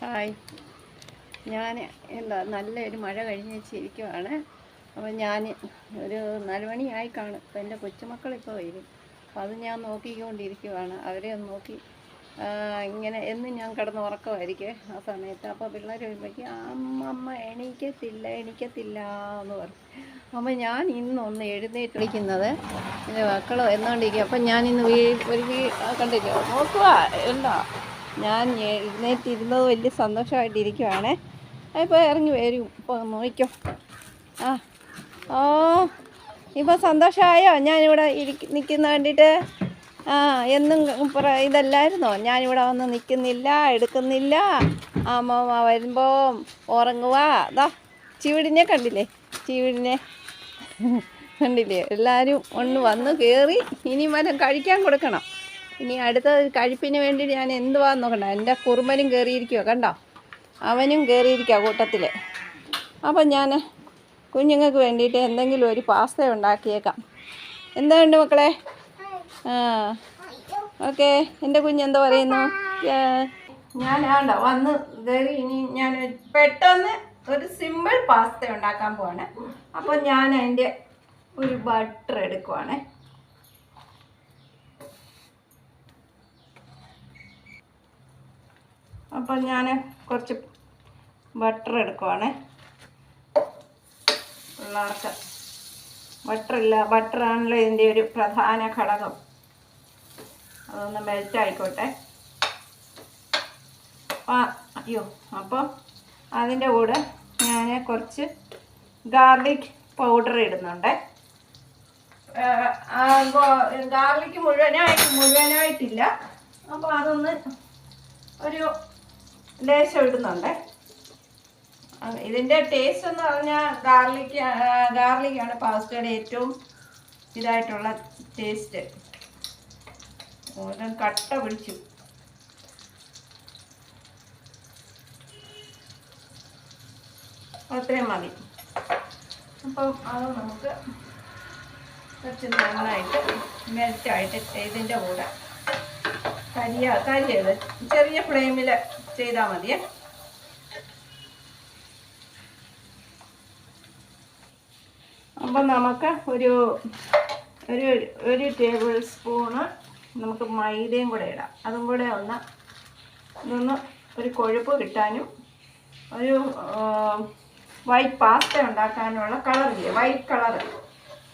Hi. ഞാൻ എന്താ നല്ലൊരു മഴ കഴിഞ്ഞ് വെച്ചിരിക്കുവാണ്. അപ്പം ഞാൻ ഒരു നാലുമണിയായി കാണും. അപ്പോൾ എന്റെ കൊച്ചുമക്കളിപ്പോൾ വരും. അപ്പം അത് ഞാൻ നോക്കിക്കൊണ്ടിരിക്കുവാണ്. അവരെ ഒന്ന് നോക്കി. ഇങ്ങനെ എന്നും ഞാൻ കിടന്ന് ഉറക്കമായിരിക്കും ആ സമയത്ത്. അപ്പോൾ പിള്ളേർ വരുമ്പോഴേക്കും അമ്മ അമ്മ എണീക്കത്തില്ല എണീക്കത്തില്ല എന്ന് പറഞ്ഞു അപ്പോൾ ഞാൻ ഇന്നൊന്ന് എഴുന്നേറ്റ് വിളിക്കുന്നത് എന്റെ മക്കൾ എന്നുകൊണ്ടിരിക്കും അപ്പം ഞാൻ വീ ഒരു വീ കണ്ടിരിക്കുക നോക്കുക ഉണ്ടോ ഞാൻ എഴുന്നേറ്റിരുന്നത് വലിയ സന്തോഷമായിട്ടിരിക്കുവാണേ. ഇപ്പോൾ ഇറങ്ങി വരും. ഇപ്പോൾ നോക്കിക്കോ. ആ ഓ ഇപ്പോൾ സന്തോഷമായോ? ഞാനിവിടെ ഇരിക്ക നിൽക്കുന്ന കണ്ടിട്ട് ആ എന്നും ഇതല്ലായിരുന്നോ? ഞാനിവിടെ വന്ന് നിൽക്കുന്നില്ല എടുക്കുന്നില്ല. അമ്മ വരുമ്പോൾ ഉറങ്ങുക അതാ ചീവിടിനെ കണ്ടില്ലേ? ചീവിടിനെ കണ്ടില്ലേ? എല്ലാവരും ഒന്ന് വന്ന് കയറി ഇനി മനം കഴിക്കാൻ കൊടുക്കണം. ഇനി അടുത്ത കഴിപ്പിന് വേണ്ടി ഞാൻ എന്തുവാന്ന് നോക്കണ്ട. എന്റെ കുറുമ്പനും കയറിയിരിക്കുക കണ്ടോ? അവനും കയറിയിരിക്കുക കൂട്ടത്തിൽ അപ്പം ഞാൻ കുഞ്ഞുങ്ങൾക്ക് വേണ്ടിയിട്ട് എന്തെങ്കിലും ഒരു പാസ്ത ഉണ്ടാക്കിയേക്കാം. എന്തുണ്ട് മക്കളെ? ആ ഓക്കെ. എന്റെ കുഞ്ഞെന്താ പറയുന്നു? ഞാൻ ആണ്ടോ വന്ന് കയറി ഇനി ഞാൻ പെട്ടെന്ന് ഒരു സിമ്പിൾ പാസ്ത ഉണ്ടാക്കാൻ പോവാണ്. അപ്പോൾ ഞാൻ അതിന്റെ ഒരു ബട്ടർ എടുക്കുവാണേ. അപ്പം ഞാൻ കുറച്ച് ബട്ടർ എടുക്കുവാണേ. പിള്ളേർക്ക് ബട്ടറില്ല ബട്ടറാണല്ലോ ഇതിന്റെ ഒരു പ്രധാന ഘടകം. അതൊന്ന് മെൽറ്റ് ആയിക്കോട്ടെ. ആ അയ്യോ അപ്പം അതിന്റെ കൂടെ ഞാൻ കുറച്ച് ഗാർലിക് പൗഡർ ഇടുന്നുണ്ട്. ഗാർലിക്ക് മുഴുവനായിട്ട് മുഴുവനായിട്ടില്ല. അപ്പോൾ അതൊന്ന് ഒരു ലേശം ഇടുന്നുണ്ട്. ഇതിന്റെ ടേസ്റ്റ് എന്ന് പറഞ്ഞാൽ ഗാർലിക് ഗാർലിക്കാണ് പാസ്റ്റയുടെ ഏറ്റവും ഇതായിട്ടുള്ള ടേസ്റ്റ് ഓരോ കട്ട പിടിച്ചു. അത്രയും മതി. അപ്പം അത് നമുക്ക് കുറച്ച് നന്നായിട്ട് മെൽറ്റായിട്ട് ഇതിന്റെ കൂടെ കരിയ കരിയത് ചെറിയ ഫ്ലെയിമിൽ ചെയ്താൽ മതിയേ അപ്പം നമുക്ക് ഒരു ഒരു ഒരു ടേബിൾ സ്പൂണ് നമുക്ക് മൈദയും കൂടെ ഇടാം. അതും കൂടെ ഒന്ന് ഇതൊന്ന് ഒരു കൊഴുപ്പ് കിട്ടാനും ഒരു വൈറ്റ് പാസ്ത ഉണ്ടാക്കാനുള്ള കളറില്ലേ വൈറ്റ് കളറ്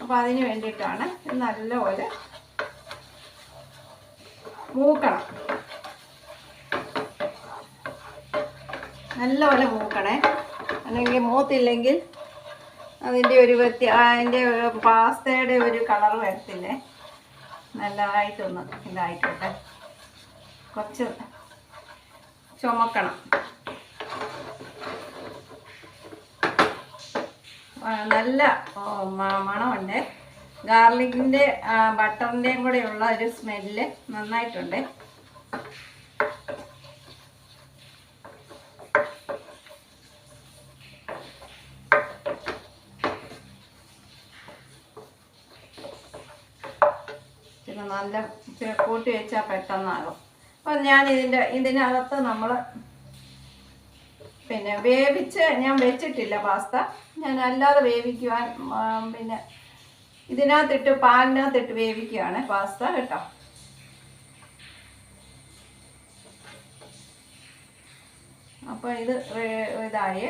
അപ്പോൾ അതിന് വേണ്ടിയിട്ടാണ് നല്ലപോലെ മൂക്കണം. നല്ലപോലെ മൂക്കണേ. അല്ലെങ്കിൽ മൂത്തില്ലെങ്കിൽ അതിന്റെ ഒരു വ്യത്യ അതിന്റെ പാസ്തയുടെ ഒരു കളർ വരത്തില്ലേ? നല്ലതായിട്ടൊന്ന് ഇതായിക്കോട്ടെ. കുറച്ച് ചുമക്കണം. നല്ല മണമുണ്ട്. ഗാർലിക്കിന്റെ ബട്ടറിന്റെയും കൂടെ ഉള്ള ഒരു സ്മെല്ല് നന്നായിട്ടുണ്ട്. നല്ല ഇച്ചിരി കൂട്ടി വെച്ചാൽ പെട്ടെന്നാകും. അപ്പം ഞാൻ ഇതിന്റെ ഇതിനകത്ത് നമ്മൾ പിന്നെ വേവിച്ച് ഞാൻ വെച്ചിട്ടില്ല പാസ്ത. ഞാൻ അല്ലാതെ വേവിക്കുവാൻ പിന്നെ ഇതിനകത്തിട്ട് പാലിനകത്തിട്ട് വേവിക്കുകയാണ് പാസ്ത കേട്ടോ. അപ്പോൾ ഇത് ഇതായി.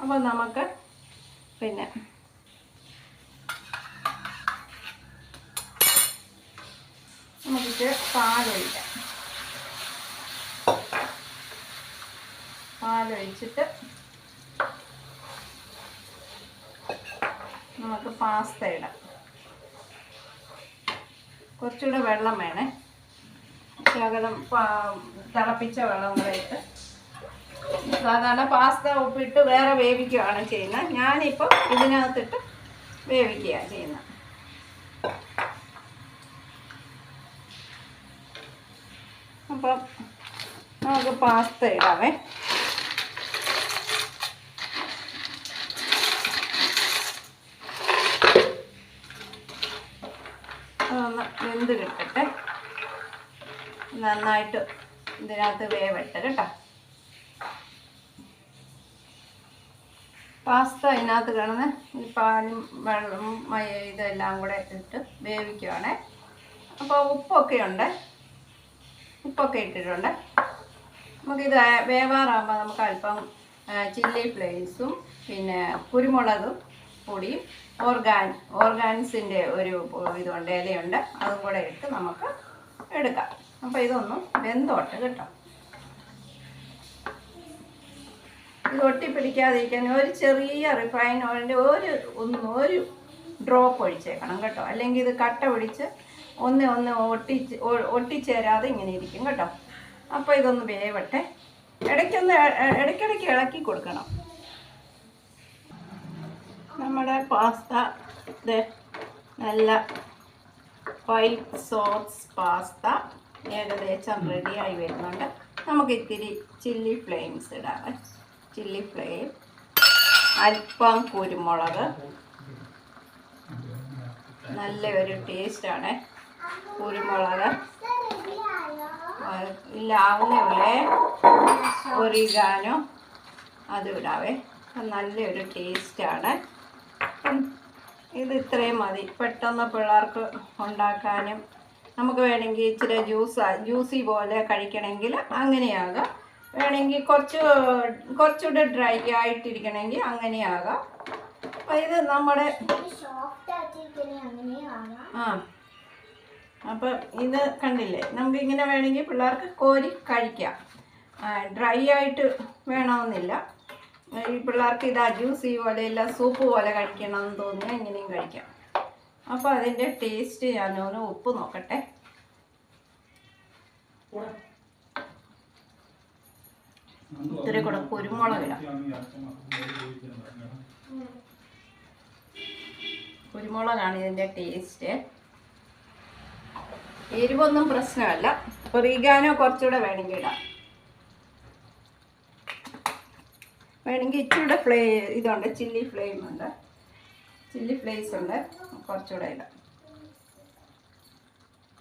അപ്പോൾ നമുക്ക് പിന്നെ നമുക്കിട്ട് പാലൊഴിക്കാം പാലൊഴിച്ചിട്ട് നമുക്ക് പാസ്ത ഇടാം. കുറച്ചുകൂടെ വെള്ളം വേണേ. ശകലം തിളപ്പിച്ച വെള്ളം കൂടെ ഇട്ട്. സാധാരണ പാസ്ത ഉപ്പിട്ട് വേറെ വേവിക്കുകയാണ് ചെയ്യുന്നത്. ഞാനിപ്പോൾ ഇതിനകത്തിട്ട് വേവിക്കുകയാണ് ചെയ്യുന്നത്. അപ്പം നമുക്ക് പാസ്ത ഇടാവേ. അതൊന്ന് വെന്ത് കിട്ടട്ടെ നന്നായിട്ട് ഇതിനകത്ത് വേവട്ടെ കേട്ടോ. പാസ്ത അതിനകത്ത് കിടന്ന് പാലും വെള്ളവും ഇതെല്ലാം കൂടെ ഇട്ട് വേവിക്കുവാണേ. അപ്പോൾ ഉപ്പൊക്കെ ഉണ്ട്. ഉപ്പൊക്കെ ഇട്ടിട്ടുണ്ട്. നമുക്കിത് വേവാറാകുമ്പോൾ നമുക്ക് അല്പം ചില്ലി ഫ്ലേക്സും പിന്നെ കുരുമുളകും പൊടിയും ഓർഗാൻ ഓർഗാൻസിന്റെ ഒരു ഇതുണ്ട് ഇലയുണ്ട്. അതും കൂടെ ഇട്ട് നമുക്ക് എടുക്കാം. അപ്പോൾ ഇതൊന്നും വെന്തോട്ട് കേട്ടോ. ഇത് ഒട്ടിപ്പിടിക്കാതിരിക്കാൻ ഒരു ചെറിയ റിഫൈൻ ഓയിലിന്റെ ഒരു ഒന്നും ഒരു ഡ്രോപ്പ് ഒഴിച്ചേക്കണം കേട്ടോ. അല്ലെങ്കിൽ ഇത് കട്ട പിടിച്ച് ഒന്ന് ഒന്ന് ഒട്ടി ഒട്ടിച്ചേരാതെ ഇങ്ങനെ ഇരിക്കും കേട്ടോ. അപ്പോൾ ഇതൊന്ന് വേവട്ടെ. ഇടയ്ക്കൊന്ന് ഇടയ്ക്കിടയ്ക്ക് ഇളക്കി കൊടുക്കണം. നമ്മുടെ പാസ്ത ഇത് നല്ല വൈറ്റ് സോസ് പാസ്ത ഏകദേശം റെഡിയായി വരുന്നുണ്ട്. നമുക്ക് ഇത്തിരി ചില്ലി ഫ്ലെയിംസ് ഇടാം. ചില്ലി ഫ്ലെയിം അല്പം കുരുമുളക്. നല്ലൊരു ടേസ്റ്റാണ് കുരുമുളക്. ഇല്ല ആവുന്നേ ഉള്ളേ. ഒറിഗാനോ അത് ഇടാവേ. നല്ലൊരു ടേസ്റ്റാണ്. ആണ് ഇത് ഇത്രയും മതി. പെട്ടെന്ന് പിള്ളേർക്ക് ഉണ്ടാക്കാനും നമുക്ക് വേണമെങ്കിൽ ഇച്ചിരി ജ്യൂസ് ജ്യൂസി പോലെ കഴിക്കണമെങ്കിൽ അങ്ങനെയാകാം. വേണമെങ്കിൽ കുറച്ച് കുറച്ചുകൂടെ ഡ്രൈ ആയിട്ടിരിക്കണമെങ്കിൽ അങ്ങനെയാകാം. അപ്പോൾ ഇത് നമ്മുടെ ആ. അപ്പം ഇത് കണ്ടില്ലേ? നമുക്ക് ഇങ്ങനെ വേണമെങ്കിൽ പിള്ളേർക്ക് കോരി കഴിക്കാം. ഡ്രൈ ആയിട്ട് വേണമെന്നില്ല. ഈ പിള്ളേർക്ക് ഇതാ ജ്യൂസ് ഈ പോലെ ഇല്ല സൂപ്പ് പോലെ കഴിക്കണമെന്ന് തോന്നിയാൽ ഇങ്ങനെയും കഴിക്കാം. അപ്പോൾ അതിന്റെ ടേസ്റ്റ് ഞാനൊന്ന് ഉപ്പ് നോക്കട്ടെ. ഇത്തിരി കൂടെ കുരുമുളക് കുരുമുളകാണ് ഇതിന്റെ ടേസ്റ്റ്. എരിവൊന്നും പ്രശ്നമല്ല. ഒറിഗാനോ കുറച്ചുകൂടെ വേണമെങ്കിൽ ഇടാം. വേണമെങ്കിൽ ഇച്ചിരി ഫ്ലേ ഇതുണ്ട് ചില്ലി ഫ്ലെയിം ഉണ്ട്. ചില്ലി ഫ്ലേസ് ഉണ്ട് കുറച്ചുകൂടെ ഇടാം.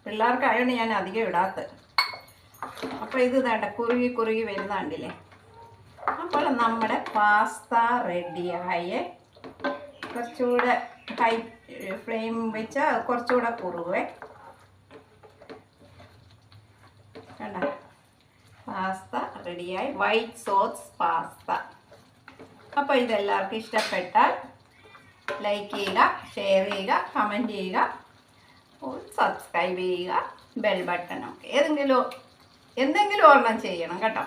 പിള്ളേർക്കായോണ്ട് ഞാൻ അധികം ഇടാത്തത് അപ്പോൾ ഇത് വേണ്ട കുറുകി കുറുകി വരുന്ന കണ്ടില്ലേ അപ്പോൾ നമ്മുടെ പാസ്ത റെഡിയായേ കുറച്ചുകൂടെ ഹൈ ഫ്ലെയിം വെച്ചാൽ കുറച്ചുകൂടെ കുറുവേ. കണ്ട? പാസ്ത റെഡിയായി. White sauce pasta. അപ്പോൾ ഇതെല്ലാവർക്കും ഇഷ്ടപ്പെട്ടാൽ ലൈക്ക് ചെയ്യുക ഷെയർ ചെയ്യുക കമന്റ് ചെയ്യുക. സബ്സ്ക്രൈബ് ചെയ്യുക ബെൽ ബട്ടൺ ബട്ടണും ഏതെങ്കിലും എന്തെങ്കിലും ഒരെണ്ണം ചെയ്യണം കേട്ടോ.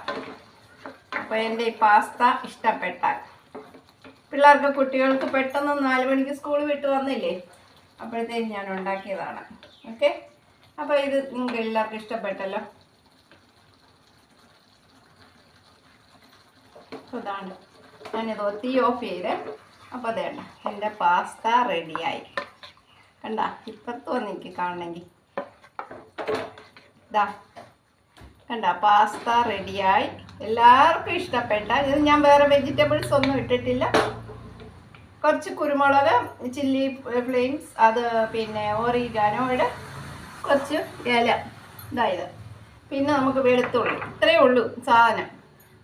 അപ്പോൾ എന്റെ ഈ പാസ്ത ഇഷ്ടപ്പെട്ടാൽ. പിള്ളേർക്ക് കുട്ടികൾക്ക് പെട്ടെന്ന് നാല് മണിക്ക് സ്കൂൾ വിട്ട് വന്നില്ലേ? അപ്പോഴത്തേക്കും ഞാൻ ഉണ്ടാക്കിയതാണ്. ഓക്കെ അപ്പോൾ ഇത് നിങ്ങൾക്ക് എല്ലാവർക്കും ഇഷ്ടപ്പെട്ടല്ലോ. അപ്പോൾ ഇതാണ് ഞാനിത് തീ ഓഫ് ചെയ്ത് അപ്പോൾ അതേണ്ട എന്റെ പാസ്ത റെഡിയായി. കണ്ട? ഇപ്പുറത്ത് വന്ന് എനിക്ക് കാണണമെങ്കിൽ. ഇതാ. കണ്ട? പാസ്ത റെഡിയായി. എല്ലാവർക്കും ഇഷ്ടപ്പെട്ട ഇത് ഞാൻ വേറെ വെജിറ്റബിൾസ് ഒന്നും ഇട്ടിട്ടില്ല. കുറച്ച് കുരുമുളക് ചില്ലി ഫ്ലെയിംസ് അത് പിന്നെ ഓറിഗാനോയുടെ കുറച്ച് ഇല. ഇതായത് പിന്നെ നമുക്ക് വെളുത്തുള്ളൂ. ഇത്രയേ ഉള്ളൂ സാധനം.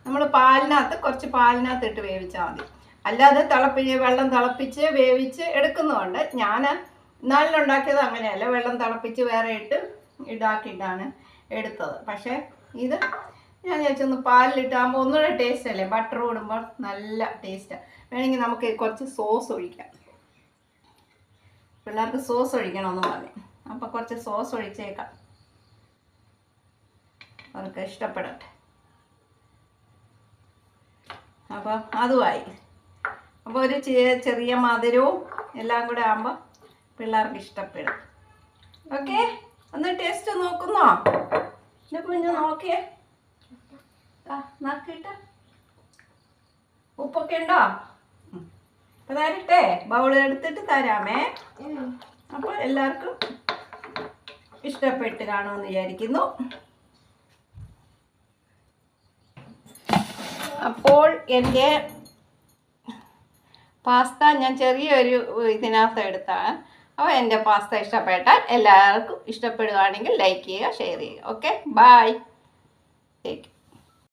നമ്മൾ പാലിനകത്ത് കുറച്ച് പാലിനകത്ത് ഇട്ട് വേവിച്ചാൽ മതി. അല്ലാതെ തിളപ്പിച്ച് വെള്ളം തിളപ്പിച്ച് വേവിച്ച് എടുക്കുന്നതുകൊണ്ട് ഞാൻ നാലിലുണ്ടാക്കിയത് അങ്ങനെയല്ല വെള്ളം തിളപ്പിച്ച് വേറെ ഇട്ട് ഇതാക്കിയിട്ടാണ് എടുത്തത്. പക്ഷേ ഇത് ഞാൻ വിചാരിച്ചൊന്ന് പാലിലിട്ടാകുമ്പോൾ ഒന്നുകൂടെ ടേസ്റ്റ് അല്ലേ? ബട്ടർ ഇടുമ്പോൾ നല്ല ടേസ്റ്റാണ് വേണമെങ്കിൽ നമുക്ക് കുറച്ച് സോസ് ഒഴിക്കാം. പിള്ളേർക്ക് സോസ് ഒഴിക്കണമെന്ന് പറഞ്ഞു. അപ്പോൾ കുറച്ച് സോസ് ഒഴിച്ചേക്കാം. അവർക്ക് ഇഷ്ടപ്പെടട്ടെ. അപ്പം അതുമായി അപ്പോൾ ഒരു ചെറിയ മധുരവും എല്ലാം കൂടെ ആകുമ്പോൾ പിള്ളേർക്ക് ഇഷ്ടപ്പെടും. ഓക്കെ? ഒന്ന് ടേസ്റ്റ് നോക്കുന്നോ? എന്റെ കുഞ്ഞ് നോക്കിയേ. ആ നോക്കിയിട്ട് ഉപ്പൊക്കെ ഉണ്ടോ? അപ്പൊ തരട്ടെ. ബൗൾ എടുത്തിട്ട് തരാമേ. അപ്പോൾ എല്ലാവർക്കും ഇഷ്ടപ്പെട്ട് കാണുമെന്ന് വിചാരിക്കുന്നു. അപ്പോൾ എന്റെ പാസ്ത ഞാൻ ചെറിയൊരു ഇതിനകത്ത് എടുത്താണ്. അപ്പോൾ എന്റെ പാസ്ത ഇഷ്ടപ്പെട്ടാൽ എല്ലാവർക്കും ഇഷ്ടപ്പെടുകയാണെങ്കിൽ ലൈക്ക് ചെയ്യുക ഷെയർ ചെയ്യുക. ഓക്കെ? Bye take